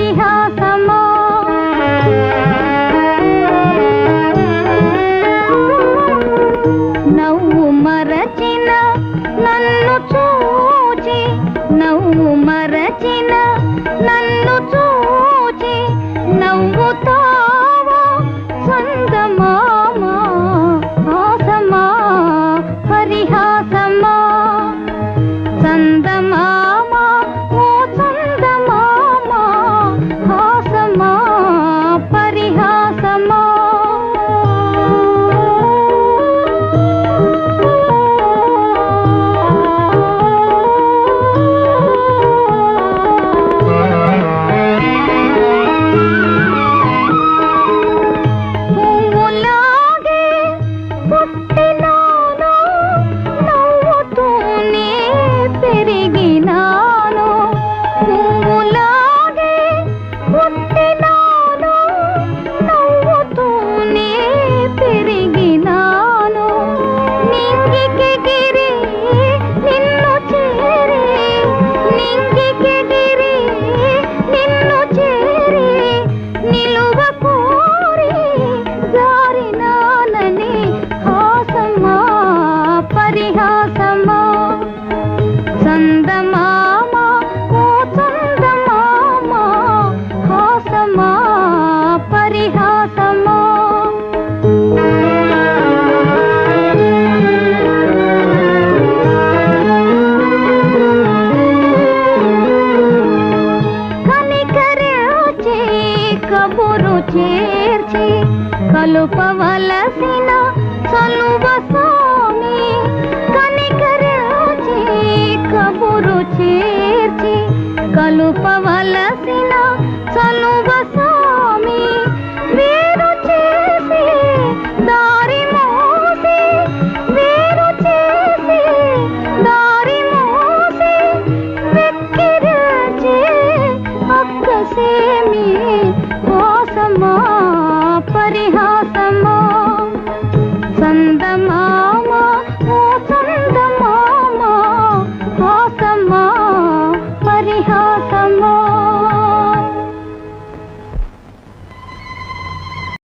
పరిహాసమో నవ్వు మరచిన నన్ను చూచి నవ్వు మరచిన నన్ను చూచి నవ్వుతావా సందమామా హాసమా పరిహాసమా? సంద के సొగబురు చేర్చి కలుపవలసిన చలువ స్వామి కనికరించి కబురు చేర్చి కలుపవల हो समा परिहा